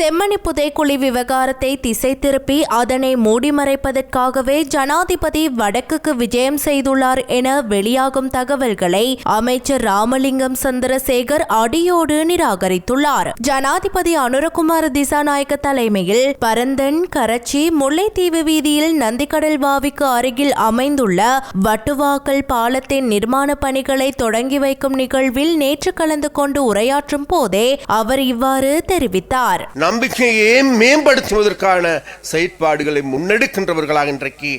செம்மணி புதைக்குழி விவகாரத்தை திசை திருப்பி அதனை மூடிமறைப்பதற்காகவே ஜனாதிபதி வடக்குக்கு விஜயம் செய்துள்ளார் என வெளியாகும் தகவல்களை அமைச்சர் ராமலிங்கம் சந்திரசேகர் அடியோடு நிராகரித்துள்ளார். ஜனாதிபதி அனுரகுமார் திசாநாயக்க தலைமையில் பரந்தன் கரச்சி முல்லைத்தீவு வீதியில் நந்திக்கடல் வாவிக்கு அருகில் அமைந்துள்ள வட்டுவாக்கல் பாலத்தின் நிர்மாண பணிகளை தொடங்கி வைக்கும் நிகழ்வில் நேற்று கலந்து கொண்டு உரையாற்றும் போதே அவர் இவ்வாறு தெரிவித்தார். நம்பிக்கையை மேம்படுத்துவதற்கான செயற்பாடுகளை முன்னெடுக்கின்றவர்களாக இன்றைக்கு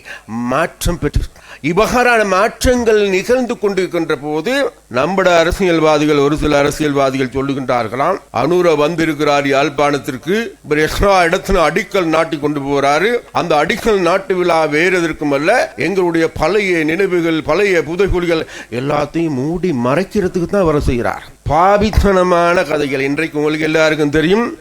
மாற்றம் பெற்று இவ்வாறான மாற்றங்கள் நிகழ்ந்து கொண்டிருக்கின்ற போது நம்மட அரசியல்வாதிகள் ஒரு சில அரசியல்வாதிகள் சொல்லுகின்றார்களாம் அனுர வந்திருக்கிறார் யாழ்ப்பாணத்திற்கு இவர் எக்ஸ்ட்ரா இடத்துல அடிக்கல் நாட்டி கொண்டு போறாரு. அந்த அடிக்கல் நாட்டு விழா வேறு எதற்கும் அல்ல எங்களுடைய பழைய நினைவுகள் பழைய புதைகுழிகள் எல்லாத்தையும் மூடி மறைக்கிறதுக்கு தான் வர செய்கிறார். பாபித்தனமான கதைகள். இன்றைக்கு உங்களுக்கு எல்லாருக்கும் தெரியும்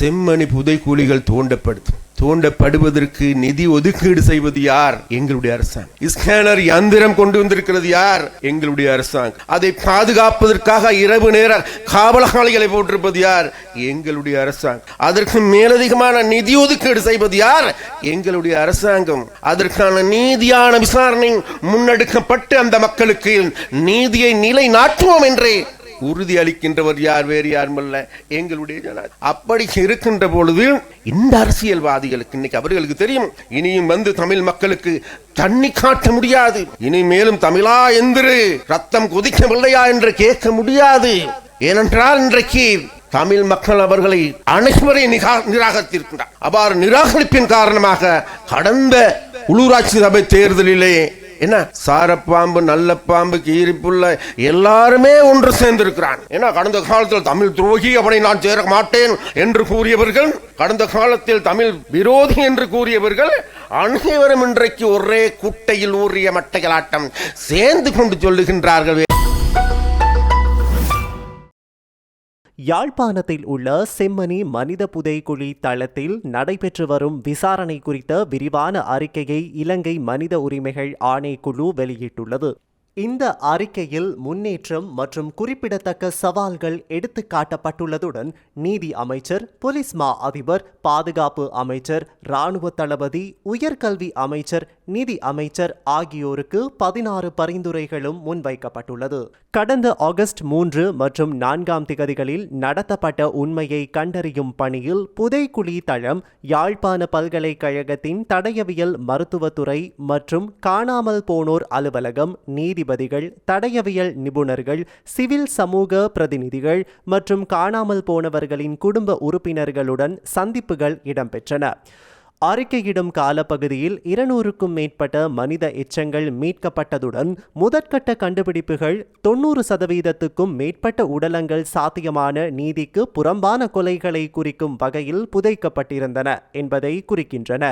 செம்மணி புதைக்கூலிகள் தோண்டப்படுத்தும். தோண்டப்படுவதற்கு நிதி ஒதுக்கீடு செய்வது யார்? எங்களுடைய அரசாங்கம். ஸ்கேனர் யந்திரம் கொண்டு வந்திருக்கிறது யார்? எங்களுடைய அரசாங்கம். அதை பாதுகாப்பதற்காக இரவு நேர காவலாளிகளை போட்டிருப்பது யார்? எங்களுடைய அரசாங்கம். அதற்கு மேலதிகமான நிதி ஒதுக்கீடு செய்வது யார்? எங்களுடைய அரசாங்கம். அதற்கான நீதியான விசாரணை முன்னெடுக்கப்பட்டு அந்த மக்களுக்கு நீதியை நிலை நாட்டுவோம் என்றே உறுதி அளிக்கின்றவர் யார் வேறு யாரும் அல்ல. எங்களுடைய ஜனாதி அப்படி இருக்கின்ற பொழுது இந்த அரசியல்வாதிகளுக்கு இன்னைக்கு அவர்களுக்கு தெரியும் இனியும் வந்து தமிழ் மக்களுக்கு தண்ணி காட்ட முடியாது. இனி மேலும் தமிழா எந்திரு ரத்தம் கொதிக்கவில்லையா என்று கேட்க முடியாது. ஏனென்றால் இன்றைக்கு தமிழ் மக்கள் அவர்களை அனைவரை நிகா- நிராகரித்திருக்கின்றார். அவ்வாறு நிராகரிப்பின் காரணமாக கடந்த உள்ளூராட்சி சபை தேர்தலிலே என்ன? சாரப்பாம்பு நல்ல பாம்பு கீரிப்புள்ள எல்லாருமே ஒன்று சேர்ந்திருக்கிறான். ஏன்னா கடந்த காலத்தில் தமிழ் துரோகி அவனை நான் சேர மாட்டேன் என்று கூறியவர்கள் கடந்த காலத்தில் தமிழ் விரோதி என்று கூறியவர்கள் அனைவரும் இன்றைக்கு ஒரே குட்டையில் ஊறிய மட்டைகளாட்டம் சேர்ந்து கொண்டு சொல்லுகின்றார்கள். யாழ்ப்பாணத்தில் உள்ள செம்மணி மனித புதைக்குழி தளத்தில் நடைபெற்று வரும் விசாரணை குறித்த விரிவான அறிக்கையை இலங்கை மனித உரிமைகள் ஆணைக்குழு வெளியிட்டுள்ளது. இந்த அறிக்கையில் முன்னேற்றம் மற்றும் குறிப்பிடத்தக்க சவால்கள் எடுத்து காட்டப்பட்டுள்ளதுடன் நீதி அமைச்சர் போலீஸ் மா அதிபர் பாதுகாப்பு அமைச்சர் இராணுவ தளபதி உயர்கல்வி அமைச்சர் நிதி அமைச்சர் ஆகியோருக்கு பதினாறு பரிந்துரைகளும் முன்வைக்கப்பட்டுள்ளது. கடந்த ஆகஸ்ட் மூன்று மற்றும் நான்காம் திகதிகளில் நடத்தப்பட்ட உண்மையை கண்டறியும் பணியில் புதைக்குழி தளம் யாழ்ப்பாண பல்கலைக்கழகத்தின் தடயவியல் மருத்துவத்துறை மற்றும் காணாமல் போனோர் அலுவலகம் நீதி நீதிபதிகள் தடயவியல் நிபுணர்கள் சிவில் சமூக பிரதிநிதிகள் மற்றும் காணாமல் போனவர்களின் குடும்ப உறுப்பினர்களுடன் சந்திப்புகள் இடம்பெற்றன. அறிக்கையிடும் காலப்பகுதியில் இருநூறுக்கும் மேற்பட்ட மனித எச்சங்கள் மீட்கப்பட்டதுடன் முதற்கட்ட கண்டுபிடிப்புகள் தொண்ணூறு சதவீதத்துக்கும் மேற்பட்ட உடலங்கள் சாத்தியமான நீதிக்கு புறம்பான கொலைகளை குறிக்கும் வகையில் புதைக்கப்பட்டிருந்தன என்பதை குறிக்கின்றன.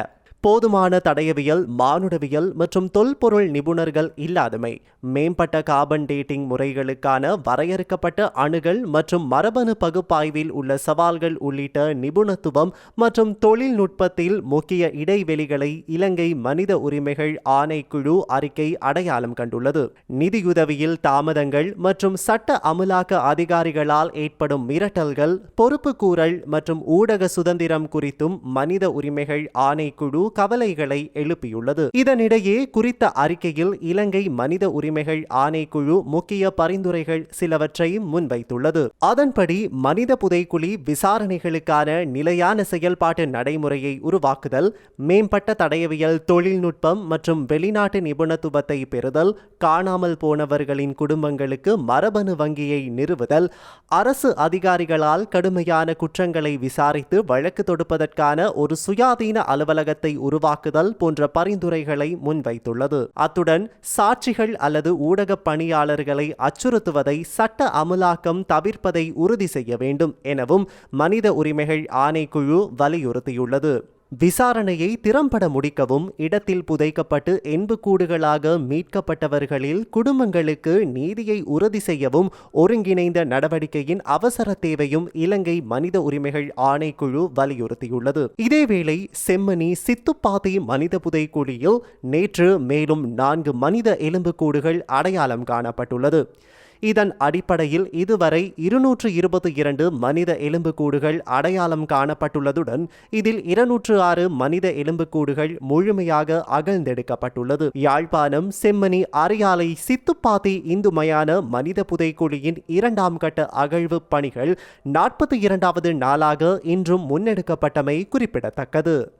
போதுமான தடயவியல் மானுடவியல் மற்றும் தொல்பொருள் நிபுணர்கள் இல்லாதமை மேம்பட்ட கார்பன் டேட்டிங் முறைகளுக்கான வரையறுக்கப்பட்ட அணுகள் மற்றும் மரபணு பகுப்பாய்வில் உள்ள சவால்கள் உள்ளிட்ட நிபுணத்துவம் மற்றும் தொழில்நுட்பத்தில் முக்கிய இடைவெளிகளை இலங்கை மனித உரிமைகள் ஆணைக்குழு அறிக்கை அடையாளம் கண்டுள்ளது. நிதியுதவியில் தாமதங்கள் மற்றும் சட்ட அமலாக்க அதிகாரிகளால் ஏற்படும் மிரட்டல்கள் பொறுப்புக்கூறல் மற்றும் ஊடக சுதந்திரம் குறித்தும் மனித உரிமைகள் ஆணைக்குழு கவலைகளை எழுப்பியுள்ளது. இதனிடையே குறித்த அறிக்கையில் இலங்கை மனித உரிமைகள் ஆணைக்குழு முக்கிய பரிந்துரைகள் சிலவற்றையும் முன்வைத்துள்ளது. அதன்படி மனித புதைக்குழி விசாரணைகளுக்கான நிலையான செயல்பாட்டு நடைமுறையை உருவாக்குதல் மேம்பட்ட தடயவியல் தொழில்நுட்பம் மற்றும் வெளிநாட்டு நிபுணத்துவத்தை பெறுதல் காணாமல் போனவர்களின் குடும்பங்களுக்கு மரபணு வங்கியை நிறுவுதல் அரசு அதிகாரிகளால் கடுமையான குற்றங்களை விசாரித்து வழக்கு தொடுப்பதற்கான ஒரு சுயாதீன அலுவலகத்தை உருவாக்குதல் போன்ற பரிந்துரைகளை முன்வைத்துள்ளது. அத்துடன் சாட்சிகள் அல்லது ஊடக பணியாளர்களை அச்சுறுத்துவதை சட்ட அமலாக்கம் தவிர்ப்பதை உறுதி செய்ய வேண்டும் எனவும் மனித உரிமைகள் ஆணைக்குழு வலியுறுத்தியுள்ளது. விசாரணையை திறம்பட முடிக்கவும் இடத்தில் புதைக்கப்பட்டு எண்புக்கூடுகளாக மீட்கப்பட்டவர்களில் குடும்பங்களுக்கு நீதியை உறுதி செய்யவும் ஒருங்கிணைந்த நடவடிக்கையின் அவசர தேவையும் இலங்கை மனித உரிமைகள் ஆணைக்குழு வலியுறுத்தியுள்ளது. இதேவேளை செம்மணி சித்துப்பாத்தி மனித புதைக்குழியில் நேற்று மேலும் நான்கு மனித எலும்புக்கூடுகள் அடையாளம் காணப்பட்டுள்ளது. இதன் அடிப்படையில் இதுவரை இருநூற்று இருபத்தி இரண்டு மனித எலும்புக்கூடுகள் அடையாளம் காணப்பட்டுள்ளதுடன் இதில் இருநூற்று ஆறு மனித எலும்புக்கூடுகள் முழுமையாக அகழ்ந்தெடுக்கப்பட்டுள்ளது. யாழ்ப்பாணம் செம்மணி அரியாலை சித்துப்பாத்தி இந்து மயான மனித புதைக்குழியின் இரண்டாம் கட்ட அகழ்வு பணிகள் நாற்பத்தி இரண்டாவது நாளாக இன்றும் முன்னெடுக்கப்பட்டமை குறிப்பிடத்தக்கது.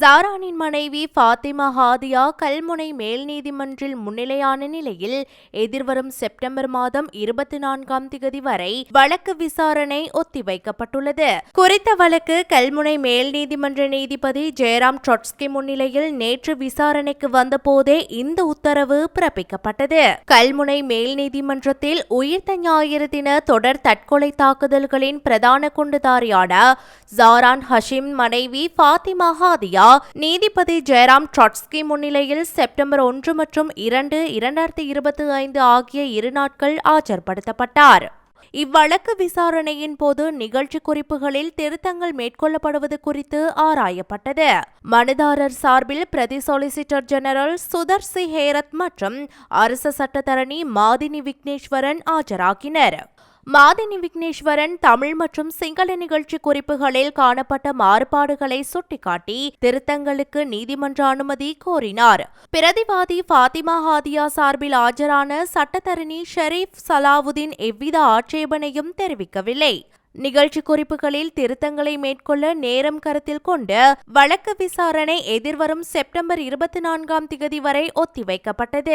ஜாரானின் மனைவி ஃபாத்திமா ஹாதியா கல்முனை மேல் நீதிமன்றில் முன்னிலையான நிலையில் எதிர்வரும் செப்டம்பர் மாதம் இருபத்தி நான்காம் திகதி வரை வழக்கு விசாரணை ஒத்திவைக்கப்பட்டுள்ளது. குறித்த வழக்கு கல்முனை மேல் நீதிமன்ற நீதிபதி ஜெயராம் ட்ரொட்ஸ்கி முன்னிலையில் நேற்று விசாரணைக்கு வந்தபோதே இந்த உத்தரவு பிறப்பிக்கப்பட்டது. கல்முனை மேல் நீதிமன்றத்தில் உயிர்த்த ஞாயிறு தின தொடர் தற்கொலை தாக்குதல்களின் பிரதான குண்டுதாரியான ஜாரான் ஹஷிம் மனைவி ஃபாத்திமா ஹாதியா நீதிபதி ஜெயராம் ட்ரொட்ஸ்கி முன்னிலையில் செப்டம்பர் ஒன்று மற்றும் இரண்டு இரண்டாயிரத்தி இருபத்தி ஐந்து ஆகிய இரு நாட்கள் ஆஜர்படுத்தப்பட்டார். இவ்வழக்கு விசாரணையின் போது நிகழ்ச்சி குறிப்புகளில் திருத்தங்கள் மேற்கொள்ளப்படுவது குறித்து ஆராயப்பட்டது. மனுதாரர் சார்பில் பிரதி சொலிசிட்டர் ஜெனரல் சுதர்சி ஹேரத் மற்றும் அரசு சட்டத்தரணி மாதினி விக்னேஸ்வரன் ஆஜராகினர். மாதினி விக்னேஸ்வரன் தமிழ் மற்றும் சிங்கள நிகழ்ச்சி குறிப்புகளில் காணப்பட்ட மாறுபாடுகளை சுட்டிக்காட்டி திருத்தங்களுக்கு நீதிமன்ற அனுமதி கோரினார். பிரதிவாதி ஃபாத்திமா ஹாதியா சார்பில் ஆஜரான சட்டத்தரணி ஷெரீப் சலாவுதீன் எவ்வித ஆட்சேபனையும் தெரிவிக்கவில்லை. நிகழ்ச்சி குறிப்புகளில் திருத்தங்களை மேற்கொள்ள நேரம் கருத்தில் கொண்டு வழக்கு விசாரணை எதிர்வரும் செப்டம்பர் இருபத்தி நான்காம் திகதி வரை ஒத்திவைக்கப்பட்டது.